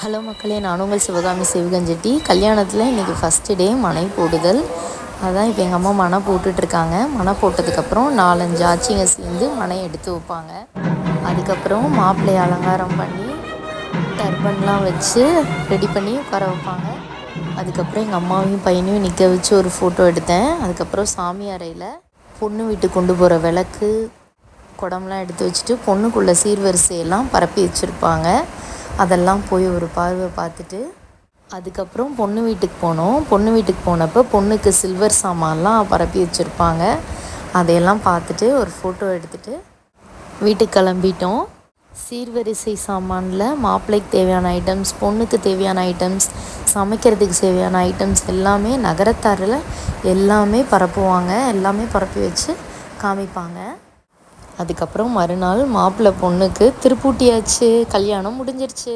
Hello மக்களே நான் உங்கள் சிவகாமி சிவகஞ்செட்டி கல்யாணத்தில் இன்றைக்கி ஃபஸ்ட்டு டே மனை போடுதல். அதான் இப்போ எங்கள் அம்மா மனை போட்டுட்ருக்காங்க. மனை போட்டதுக்கப்புறம் நாலஞ்சு ஆச்சிங்க சேர்ந்து மனை எடுத்து வைப்பாங்க. அதுக்கப்புறம் மாப்பிள்ளையை அலங்காரம் பண்ணி டர்பன்லாம் வச்சு ரெடி பண்ணி உட்கார வைப்பாங்க. அதுக்கப்புறம் எங்கள் அம்மாவையும் பையனையும் நிற்க வச்சு ஒரு ஃபோட்டோ எடுத்தேன். அதுக்கப்புறம் சாமி அறையில் பொண்ணு வீட்டுக்கு கொண்டு போகிற விளக்கு குடம்லாம் எடுத்து வச்சுட்டு பொண்ணுக்குள்ள சீர்வரிசையெல்லாம் பரப்பி வச்சுருப்பாங்க. அதெல்லாம் போய் ஒரு பார்வை பார்த்துட்டு அதுக்கப்புறம் பொண்ணு வீட்டுக்கு போனோம். பொண்ணு வீட்டுக்கு போனப்போ பொண்ணுக்கு சில்வர் சாமான்லாம் பரப்பி வச்சுருப்பாங்க. அதையெல்லாம் பார்த்துட்டு ஒரு ஃபோட்டோ எடுத்துகிட்டு வீட்டுக்கு கிளம்பிட்டோம். சீர்வரிசை சாமானில் மாப்பிள்ளைக்கு தேவையான ஐட்டம்ஸ் பொண்ணுக்கு தேவையான ஐட்டம்ஸ் சமைக்கிறதுக்கு தேவையான ஐட்டம்ஸ் எல்லாமே நகரத்தாரில் எல்லாமே பரப்புவாங்க. எல்லாமே பரப்பி வச்சு காமிப்பாங்க. அதுக்கப்புறம் மறுநாள் மாப்பிள்ளை பொண்ணுக்கு திருப்பூட்டியாச்சு. கல்யாணம் முடிஞ்சிருச்சு.